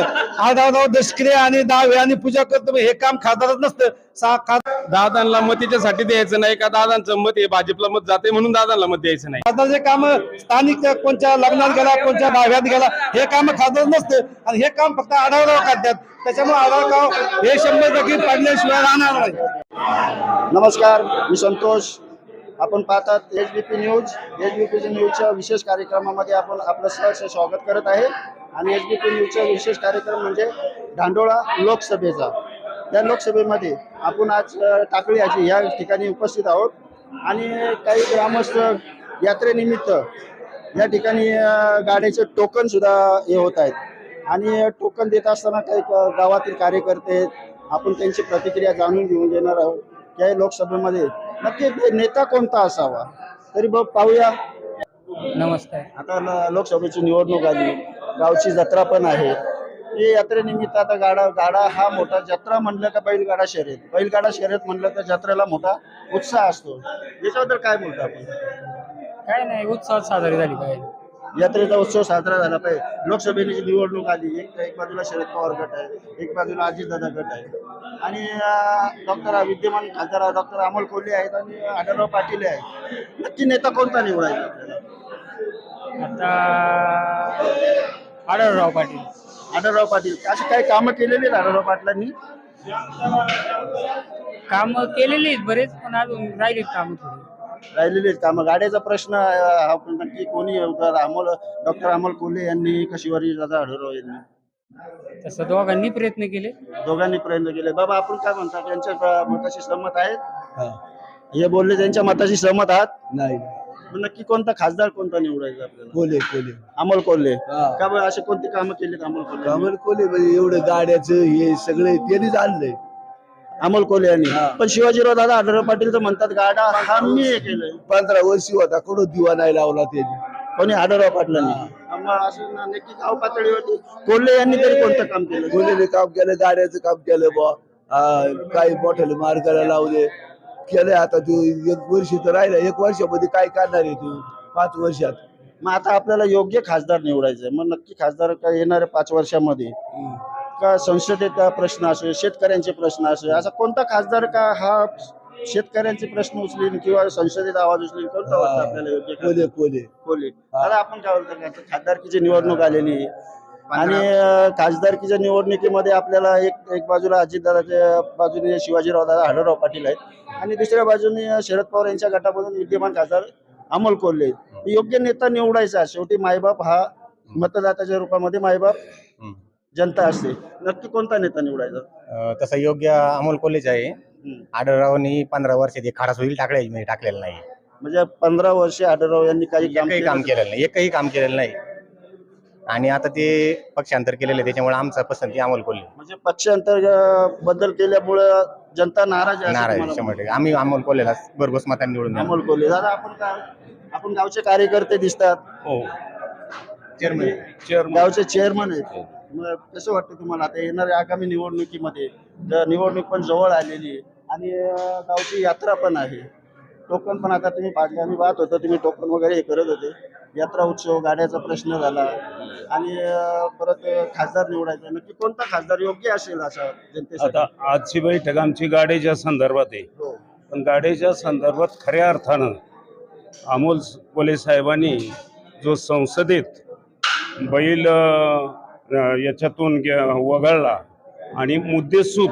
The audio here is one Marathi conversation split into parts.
नसतं आढाव दशक्रिय आणि दहावे आणि पूजा करतो हे काम खासदारच नसतं. सा खा- दादांना मत त्याच्यासाठी द्यायचं नाही का? दादांचं मत हे भाजपला मत जाते म्हणून दादांना मत द्यायचं नाही. खासदारचे काम स्थानिक कोणत्या लग्नात गेला कोणत्या दहाव्यात गेला हे काम खासदार नसतं. आणि हे काम फक्त आढावराव करतात. त्याच्यामुळे आढावराव हे शंभर टक्के पडल्याशिवाय राहणार नाही. नमस्कार मी संतोष. आपण पाहतात H B P news. H B P न्यूजच्या विशेष कार्यक्रमामध्ये आपण आपलं सहर्ष स्वागत करत आहे. आणि एच बी पी न्यूजचा विशेष कार्यक्रम म्हणजे धांडोळा लोकसभेचा. या लोकसभेमध्ये आपण आज टाकळी याची या ठिकाणी उपस्थित आहोत. आणि काही ग्रामस्थ यात्रेनिमित्त या ठिकाणी गाड्याचे टोकन सुद्धा हे होत आहेत. आणि टोकन देत असताना काही गावातील कार्यकर्ते आपण त्यांची प्रतिक्रिया जाणून घेऊन घेणार आहोत. या लोकसभेमध्ये नक्की नेता कोणता असावा? तरी बघ पाहूया. नमस्कार. आता लोकसभेची निवडणूक आली. गावची जत्रा पण आहे. हे यात्रेनिमित्त आता गाडा गाडा हा मोठा जत्रा म्हणलं का बैलगाडा शर्यत. बैलगाडा शर्यत म्हणलं तर जत्रेला मोठा उत्साह असतो. याच्याबद्दल काय बोलतो आपण? काय नाही उत्सवात साजरी झाली पाहिजे. यात्रेचा उत्सव साजरा झाला पाहिजे. लोकसभेची निवडणूक आली एक एक बाजूला शरद पवार गट आहे एक बाजूला अजितदादा गट आहे. आणि डॉक्टर विद्यमान खासदार डॉक्टर अमोल कोल्हे आहेत आणि आढळराव पाटील आहे. नक्की नेता कोणता निवडायचा आपल्याला? आता आढळराव पाटील. आढळराव पाटील. अशी काही कामं केलेली आहेत आढळराव पाटलांनी? काम केलेली आहेत बरेच पण अजून राहिलीत काम थोडी. राहिलेले आहेत कामं. गाड्याचा प्रश्न अं, हा नक्की कोणी उद्गार अमोल डॉक्टर अमोल कोल्हे यांनी का शिवाजी दादा आढळराव यांनी? तसं दोघांनी प्रयत्न केले. दोघांनी प्रयत्न केले. बाबा आपण काय म्हणता? त्यांच्या अं, मताशी सहमत आहेत? हे बोलले त्यांच्या मताशी सहमत आहात? नाही. मग नक्की कोणता खासदार कोणता निवडायचा आपल्याला? कोले कोले अमोल कोल्हे. हा. का बरं असे कोणती कामं केलीत अमोल कोल्हे? कमल कोले म्हणजे एवढं गाड्याचं हे सगळे त्यांनीच आणलंय. अमोल कोल्हे यांनी. हा. पण शिवाजीराव दादा आढळराव पाटील तर म्हणतात गाडा हा मी हे केलंय. पंधरा वर्षी होता कुठं दिवा नाही लावला त्यांनी. कोणी आढळराव पाटलांनी? मग असं ना- नक्की गाव पातळीवरती. कोल्हे यांनी तरी कोणतं काम केलं? कोलेने काम केलं गाड्याचं काम केलं बा काही मोठ्याला मार्गाला लावले. केलंय आता तू एक वर्ष तर राहिलं एक वर्षामध्ये काय करणार आहे तू? पाच वर्षात. मग आता आपल्याला योग्य खासदार निवडायचं मग नक्की खासदार काय येणाऱ्या पाच वर्षामध्ये? का संसदेचा प्रश्न असेल शेतकऱ्यांचे प्रश्न असेल? असा कोणता खासदार का हा शेतकऱ्यांचे प्रश्न उचलीन किंवा संसदेत आवाज उचलीन? कोणता वाटतं आपल्याला योग्य? कोले कोले. कोल्हे आता आपण काय बोलतो खासदारकीची निवडणूक आलेली आहे. आणि खासदारकीच्या निवडणुकीमध्ये आपल्याला एक एक बाजूला अजितदादाच्या बाजूने शिवाजीराव दादा आढळराव पाटील आहेत आणि दुसऱ्या बाजूने शरद पवार यांच्या गटामधून विद्यमान खासदार अमोल कोल्हे. योग्य नेता निवडायचा शेवटी मायबाप हा मतदात्याच्या रूपामध्ये मायबाप जनता असते. नक्की कोणता नेता निवडायचा? तसं योग्य अमोल कोल्हेच आहे. आढळरावांनी पंधरा वर्षात एक खाडा होईल टाकले म्हणजे टाकलेलं नाही. म्हणजे पंधरा वर्षे आढळराव यांनी काही काम केलेलं नाही. एकही काम केलेलं नाही. आणि आता ते पक्षांतर केलेलं आहे त्याच्यामुळे आमचा पसंती अमोल कोल्हे. म्हणजे पक्षांतर बदल केल्यामुळं जनता नाराज आहे असं नाराज तुम्हाला शंभर टक्के. आम्ही अमोल कोल्हेला भरघोस मतांनी निवडून देणार. अमोल कोल्हे. दादा आपण काय आपण गावचे कार्यकर्ते दिसतात. हो. चेअरमन गावचे चेअरमन आहेत. मग कसं वाटतं तुम्हाला? आता येणाऱ्या आगामी निवडणुकीमध्ये जर निवडणूक पण जवळ आलेली आहे आणि अं, गावची यात्रा पण आहे टोकन पण आता तुम्ही पाडले आम्ही पाहत होतो तुम्ही टोकन वगैरे हे करत होते. यात्रा उत्सव गाड्याचा प्रश्न झाला आणि परत खासदार निवडायचा. नक्की कोणता खासदार योग्य असेल असा जनतेसाठी? आता आजची बैठक आमची गाडीच्या संदर्भात आहे. हो. पण गाडीच्या संदर्भात खऱ्या अर्थानं अमोल कोले साहेबांनी जो संसदेत बैल अं, याच्यातून गे- वगळला आणि मुद्देसूद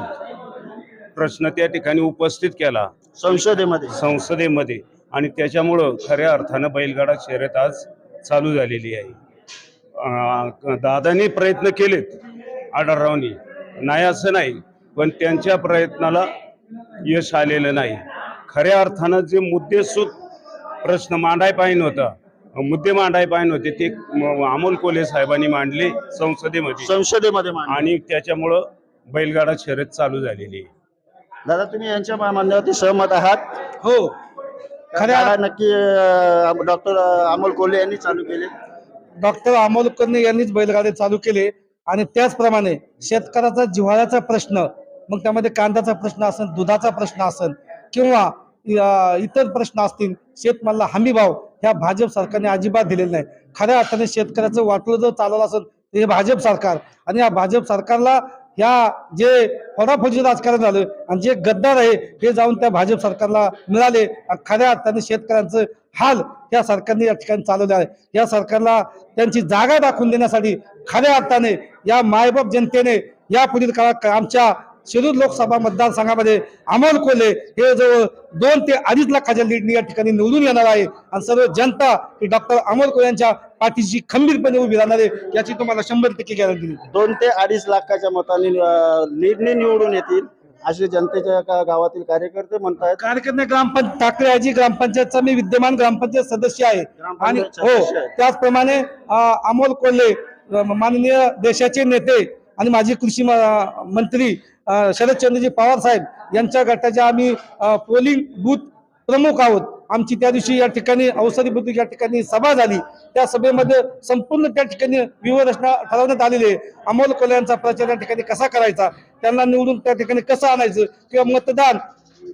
प्रश्न त्या ठिकाणी उपस्थित केला. संसदेमध्ये. संसदेमध्ये. आणि त्याच्यामुळं खऱ्या अर्थानं बैलगाडा शर्यत आज चालू झालेली आहे. दादानी प्रयत्न केलेत आढळरावनी. नाही असं नाही पण त्यांच्या प्रयत्नाला यश आलेलं नाही. खऱ्या अर्थानं जे मुद्देसूद प्रश्न मांडाय पाहिजे होता मुद्दे मांडाय पाहिजे होते ते अमोल कोल्हे साहेबांनी मांडले संसदेमध्ये. संसदेमध्ये. आणि त्याच्यामुळं बैलगाडा शर्यत चालू झालेली आहे. दादा तुम्ही यांच्या म्हणण्यावरती सहमत आहात? हो. खऱ्या नक्की डॉक्टर अमोल कोल्हे यांनी चालू केले. डॉक्टर अमोल कर्णे यांनीच बैलगाडे चालू केले आणि त्याचप्रमाणे शेतकऱ्याचा जिव्हाळ्याचा प्रश्न मग त्यामध्ये कांद्याचा प्रश्न असेल दुधाचा प्रश्न असेल किंवा अ, इतर प्रश्न असतील शेतमालाला हमी भाव ह्या भाजप सरकारने अजिबात दिलेला नाही. खऱ्या अर्थाने शेतकऱ्याचं वाटलं जर चालवलं असेल हे भाजप सरकार आणि या भाजप सरकारला ह्या जे फोडाफोडीचं राजकारण झालं आणि जे गद्दार आहे हे जाऊन त्या भाजप सरकारला मिळाले आणि खऱ्या अर्थाने शेतकऱ्यांचं हाल या सरकारने या ठिकाणी चालवले आहे. या सरकारला त्यांची जागा दाखवून देण्यासाठी खऱ्या अर्थाने या मायबाप जनतेने या पुढील काळात आमच्या शिरूर लोकसभा मतदारसंघामध्ये अमोल कोल्हे हे जवळ दोन ते अडीच लाखाच्या लीडनी या ठिकाणी निवडून येणार आहे. आणि सर्व जनता ही डॉक्टर अमोल कोल्हे यांच्या पाठीशी खंबीरपणे उभी राहणार आहे याची तुम्हाला शंभर टक्के गॅरंटी दोन ते अडीच लाखाच्या मतांनी लीडने निवडून येतील असे जनतेच्या गावातील कार्यकर्ते म्हणतायत. कार्यकर्ते ग्रामपंचायत टाकळे याची ग्रामपंचायतचा मी विद्यमान ग्रामपंचायत सदस्य आहे. आणि हो. त्याचप्रमाणे अमोल कोल्हे माननीय देशाचे नेते आणि माजी कृषी मंत्री शरदचंद्रजी पवार साहेब यांच्या गटाच्या आम्ही पोलिंग बूथ प्रमुख आहोत. आमची त्या दिवशी या ठिकाणी औषधी बुद्धिक या ठिकाणी सभा झाली. त्या सभेमध्ये संपूर्ण त्या ठिकाणी व्यूहरचना ठरवण्यात आलेली आहे. अमोल कोल्हे यांचा प्रचार या ठिकाणी कसा करायचा? त्यांना निवडून त्या ठिकाणी कसं आणायचं? किंवा मतदान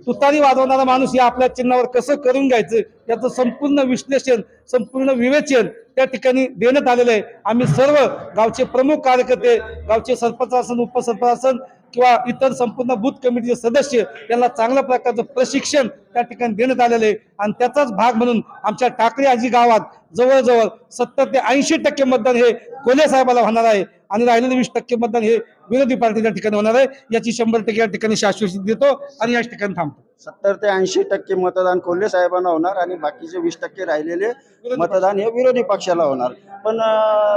तुतारी वाजवणारा माणूस या आपल्या चिन्हावर कसं करून घ्यायचं? याचं संपूर्ण विश्लेषण संपूर्ण विवेचन त्या ठिकाणी देण्यात आलेलं आहे. आम्ही सर्व गावचे प्रमुख कार्यकर्ते गावचे सरपंच असन उपसरपंच असन किंवा इतर संपूर्ण बूथ कमिटीचे सदस्य यांना चांगल्या प्रकारचं प्रशिक्षण त्या ठिकाणी देण्यात आलेलं आहे. आणि त्याचाच भाग म्हणून आमच्या टाकळी आजी गावात जवळजवळ सत्तर ते ऐंशी टक्के मतदान हे कोल्हे साहेबाला होणार आहे. आणि राहिलेले वीस टक्के मतदान हे विरोधी पार्टीच्या ठिकाणी होणार आहे. याची शंभर टक्के या ठिकाणी शाश्वती देतो आणि या ठिकाणी थांबतो. सत्तर ते ऐंशी टक्के मतदान कोल्हे साहेबांना होणार आणि बाकीचे वीस टक्के राहिलेले मतदान हे विरोधी पक्षाला होणार. पण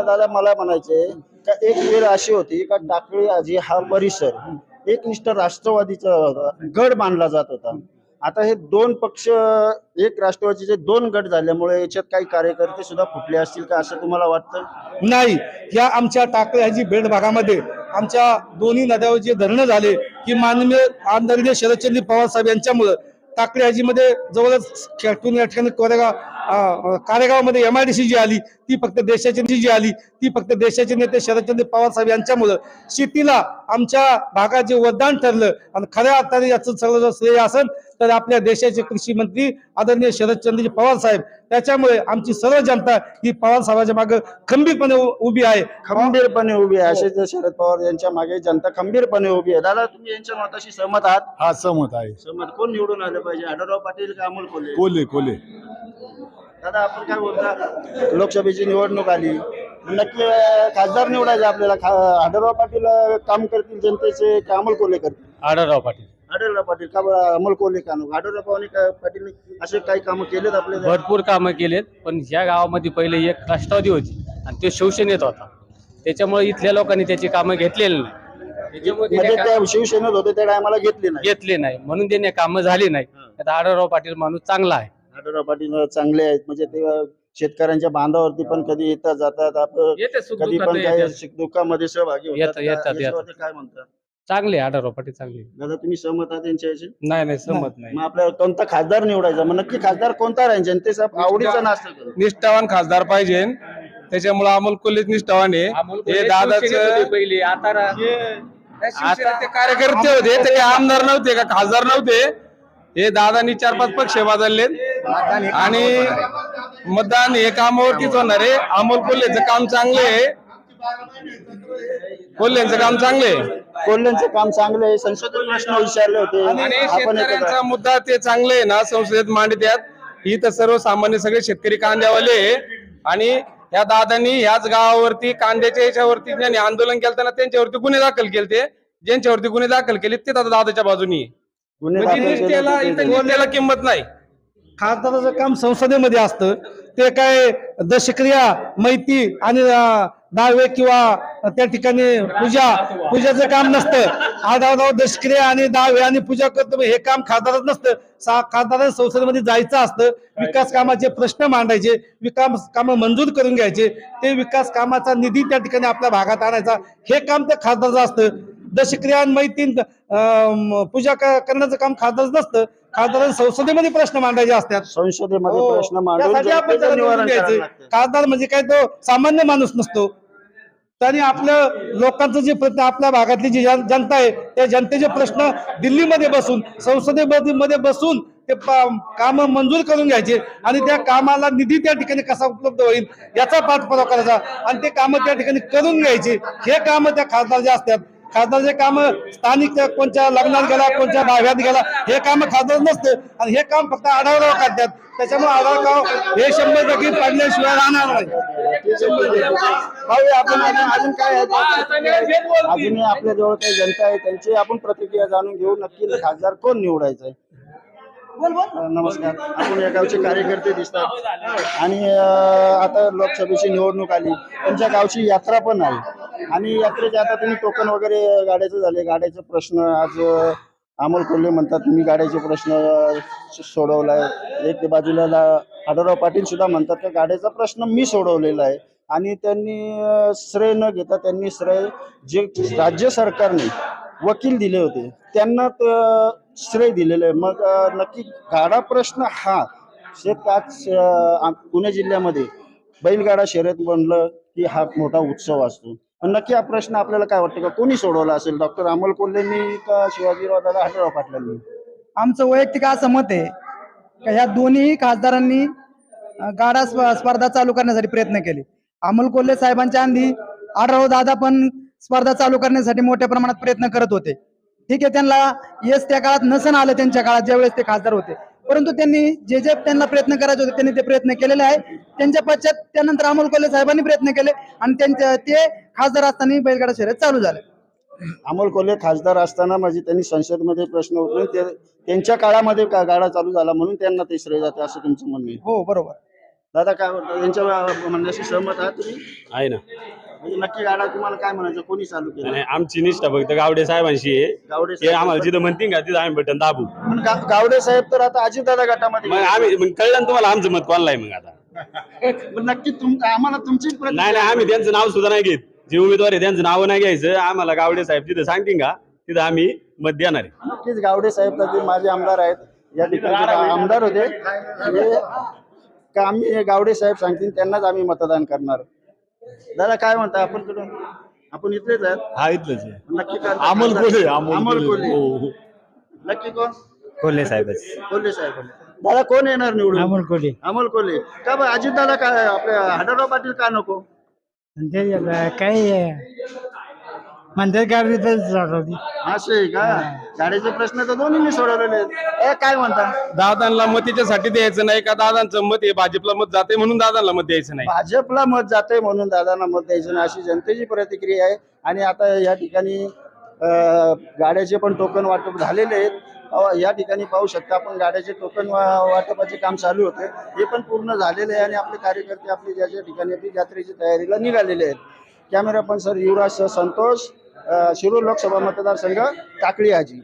दादा मला म्हणायचे का एक वेळ अशी होती का टाकळी आजी हा परिसर एक निष्ठ राष्ट्रवादीचा गड मानला जात होता. आता हे दोन पक्ष एक राष्ट्रवादीचे दोन गट झाल्यामुळे याच्यात काही कार्यकर्ते सुद्धा फुटले असतील का असं तुम्हाला वाटतं? नाही. या आमच्या टाकळे ह्याची बेड भागामध्ये आमच्या दोन्ही नद्यावर जे धरणं झाले की माननीय आमदार शरदचंद्र पवार साहेब यांच्यामुळं टाकळे ह्याजीमध्ये जवळच खेटून या ठिकाणी कोरेगाव कारेगावमध्ये एम आय डी सी जी आली ती फक्त देशाची जी आली ती फक्त देशाचे नेते शरदचंद्र पवार साहेब यांच्यामुळं शेतीला आमच्या भागात जे वरदान ठरलं आणि खऱ्या अर्थाने याचं सगळं जर श्रेय असेल तर आपल्या देशाचे कृषी मंत्री आदरणीय शरदचंद्रजी पवार साहेब त्याच्यामुळे आमची सर्व जनता ही पवार साहेबांच्या मागे खंबीरपणे उभी आहे. खंबीरपणे उभी आहे. असे जे शरद पवार यांच्या मागे जनता खंबीरपणे उभी आहे. दादा तुम्ही यांच्या मताशी सहमत आहात? हा सहमत आहे. सहमत. कोण निवडून आलं पाहिजे? आढळराव पाटील का अमोल कोल्हे? कोल्हे कोल्हे. दादा आपण काय बोलता? लोकसभेची निवडणूक आली. नक्की खासदार निवडायचे आपल्याला. खा- आढळराव पाटील काम करतील जनतेचे का अमोल कोल्हे करतील? आढळराव पाटील. आढळराव पाटील का बरं? अमोल कोल्हे का नको? आढळराव पवार का पाटील असे काही कामं केलेत आपल्याला भरपूर कामं केलेत पण ह्या गावामध्ये पहिले एक राष्ट्रवादी होती आणि तो शिवसेनेत होता. त्याच्यामुळे इथल्या लोकांनी त्याची कामं घेतलेली नाही. त्याच्यामुळे म्हणजे त्या शिवसेनेत होते त्या टायमाला घेतले नाही. घेतले नाही. म्हणून त्याने कामं झाली नाही. आता आढळराव पाटील माणूस चांगला आहे. आढळराव पाटील चांगले आहेत. म्हणजे ते शेतकऱ्यांच्या बांधावरती पण कधी येतात जातात. आपण येते सुख कधी दुःखात पण येतात. सुख दुःखामध्ये सहभागी होतात. येतात, येतात, का? येतात. याच्यावरती काय म्हणतात चांगले आहे आढळराव पाटील चांगले दादा तुम्ही सहमत आहात यांच्याशी नाही नाही सहमत नाही. मग आपल्याला कोणता खासदार निवडायचा? मग नक्की खासदार कोणता राहील जनतेचा आवडीचा नाश्ता निष्ठावान खासदार पाहिजे. त्याच्यामुळे अमोल कोल्हेच निष्ठावान आहे. हे दादाच होते पहिले. आता ते कार्यकर्ते होते. ते काही आमदार नव्हते का? खासदार नव्हते. हे दादानी चार पाच पक्ष बदललेत. आणि मतदान हे कामावरतीच होणार आहे. अमोल कोल्हेचं काम चांगले आहे. कोल्हेंचं काम चांगले आहे. कोल्ह्यांचं काम चांगलं आहे. संसदेत प्रश्न विचारले होते. आपण शेतकऱ्यांचा मुद्दा ते चांगले आहे ना संसदेत मांडत्यात. ही तर सर्वसामान्य सगळे शेतकरी कांद्यावाले आहे. आणि या दादांनी ह्याच गावावरती कांद्याच्या याच्यावरती ज्यांनी आंदोलन केलं त्यांच्यावरती गुन्हे दाखल केले ते ज्यांच्यावरती गुन्हे दाखल केले ते आता दादाच्या बाजूनी. गुन्हे म्हणजे दाखल केले निष्ठेला होते. इथं. निष्ठेला किंमत नाही. खासदाराचं काम संसदेमध्ये असतं. ते काय दशक्रिया मैती आणि दावे किंवा त्या ठिकाणी पूजा पूजाचं काम नसतं. आढावा दशक्रिया आणि दावे आणि पूजा करतो हे काम खासदारच नसतं. सा खासदार संसदेमध्ये जायचं असतं. विकास कामाचे प्रश्न मांडायचे विकास कामं मंजूर करून घ्यायचे. ते विकास कामाचा निधी त्या ठिकाणी आपल्या भागात आणायचा. हे काम त्या खासदारचं असतं. दशक्रिया आणि मैती अं, पूजा करण्याचं काम खासदारच नसतं. खासदार संसदेमध्ये प्रश्न मांडायचे असतात संसदेमध्ये हो. प्रश्न मांडून त्यासाठी आपण जनतेचं त्याला निवारण निवडून करायला द्यायचं लागतं. खासदार म्हणजे काय तो सामान्य माणूस नसतो त्यांनी आपल्या लोकांचं जे प्रश्न आपल्या भागातली जी जन- जनता आहे त्या जनतेचे प्रश्न दिल्लीमध्ये बसून संसदेमध्ये मध्ये बसून ते काम मंजूर करून घ्यायचे आणि त्या कामाला निधी त्या ठिकाणी कसा उपलब्ध होईल याचा पाठपुरावा करायचा आणि ते कामं त्या ठिकाणी करून घ्यायचे हे कामं त्या खासदार जे असतात खासदारचे काम स्थानिक कोणत्या लग्नात गेला कोणत्या भाव्यात गेला हे काम खासदार नसते. आणि हे काम फक्त आढावा करतात. त्याच्यामुळे आढावा हे शंभर टक्के पडल्याशिवाय राहणार नाही. आपण अजून काय अजूनही आपल्या जवळ काही जनता आहे त्यांची आपण प्रतिक्रिया जाणून घेऊ. नक्की खासदार कोण निवडायचं आहे? नमस्कार. आपण या गावचे कार्यकर्ते दिसतात. आणि आता लोकसभेची निवडणूक आली. तुमच्या गावची यात्रा पण आहे. आणि यात्रेचे आता तुम्ही टोकन वगैरे गाड्याचं झाले. गाड्याचे प्रश्न आज अमोल कोल्हे म्हणतात तुम्ही गाड्याचे प्रश्न सोडवलाय. एक ते बाजूला ला- आढळराव पाटील सुद्धा म्हणतात त्या गाड्याचा प्रश्न मी सोडवलेला आहे. आणि त्यांनी श्रेय न घेता त्यांनी श्रेय जे राज्य सरकारने वकील दिले होते त्यांना श्रेय दिलेलं आहे. मग नक्की गाडा प्रश्न हा शेत आज पुणे जिल्ह्यामध्ये बैलगाडा शर्यत बनलं की हा मोठा उत्सव असतो. पण नक्की हा प्रश्न आपल्याला काय वाटतं का? कोणी सोडवला असेल? डॉक्टर अमोल कोल्हेंनी का शिवाजीराव दादा हटराव पाटलांनी? आमचं वैयक्तिक असं मत आहे का ह्या दोन्ही खासदारांनी गाडा स्पर्धा चालू करण्यासाठी प्रयत्न केले. अमोल कोल्हे साहेबांच्या आधी आढळराव दादा पण स्पर्धा चालू करण्यासाठी मोठ्या प्रमाणात प्रयत्न करत होते. ठीक आहे त्यांना यश त्या काळात नसन आलं त्यांच्या काळात ज्यावेळेस ते खासदार होते. परंतु त्यांनी जे जे त्यांना प्रयत्न करायचे होते त्यांनी ते प्रयत्न केलेले आहे. त्यांच्या पश्चात त्यानंतर अमोल कोल्हे साहेबांनी प्रयत्न केले आणि त्यांच्या ते खासदार असताना बैलगाडा शर्यत चालू झाले. अमोल कोल्हे खासदार असताना म्हणजे त्यांनी संसदमध्ये प्रश्न ते त्यांच्या काळामध्ये का गाडा चालू झाला म्हणून त्यांना ते श्रेय जाते असं तुमचं म्हणणं आहे. हो बरोबर. दादा काय यांच्या म्हणण्याशी सहमत आहात तुम्ही? आहे ना. म्हणजे नक्की गाडा तुम्हाला काय म्हणायचं? कोणी चालू केलं? आणि आमची निष्ठा फक्त गावडे साहेबांशी आहे. गावडे ते आम्हाला जिथं म्हणतील का तिथं आम्ही बटन दाबू. पण गा- गावडे साहेब तर आता अजितदादा गटामध्ये मग आम्ही मग कळलं ना तुम्हाला आमचं मत कोणला आहे मग आता? पण नक्की तुम आम्हाला तुमची प्रतिक्रिया- नाही नाही आम्ही त्यांचं नाव सुद्धा नाही घेत. जे उमेदवार आहे त्यांचं नाव नाही घ्यायचं. आम्हाला गावडे साहेब तिथं सांगतील का? तिथं आम्ही मत देणार आहे. नक्कीच गावडे साहेब तर ते माझे आमदार आहेत. या ठिकाणी आमदार होते हे का आम्ही गावडे साहेब सांगतील त्यांनाच आम्ही मतदान करणार. दादा काय म्हणता? आपण कुठून? आपण इथलेच आहेत? हा इथलंच आहे. नक्की काय अमोल कोल्हे अमोल कोल्हे. हो, नक्की कोण? कोल्हे साहेबच. कोल्हे साहेब. दादा कोण येणार निवडून? अमोल कोल्हे. अमोल कोल्हे. का बरं अजित दादा काय आपल्या हडरराव पाटील का नको? ते काय म्हणतात गाडी असे आहे का? गाडीचे प्रश्न तर दोन्ही सोडवलेले आहेत. ए, काय म्हणता? दादांना मत याच्यासाठी द्यायचं नाही का? दादांचं मत हे भाजपला मत जाते म्हणून दादांना मत द्यायचं नाही. भाजपला मत जाते म्हणून दादांना मत द्यायचं नाही. अशी जनतेची प्रतिक्रिया आहे. आणि आता या ठिकाणी अं, गाड्याचे पण टोकन वाटप झालेले आहेत. या ठिकाणी पाहू शकता आपण गाड्याचे टोकन वा- वाटपाचे काम चालू होते. हे पण पूर्ण झालेले आहे आणि आपले कार्यकर्ते आपले ज्या ज्या ठिकाणी आपली यात्रेची तयारीला निघालेले आहेत. कॅमेरा पण सर युवराज सर संतोष. शिरूर लोकसभा मतदारसंघ टाकळी आजी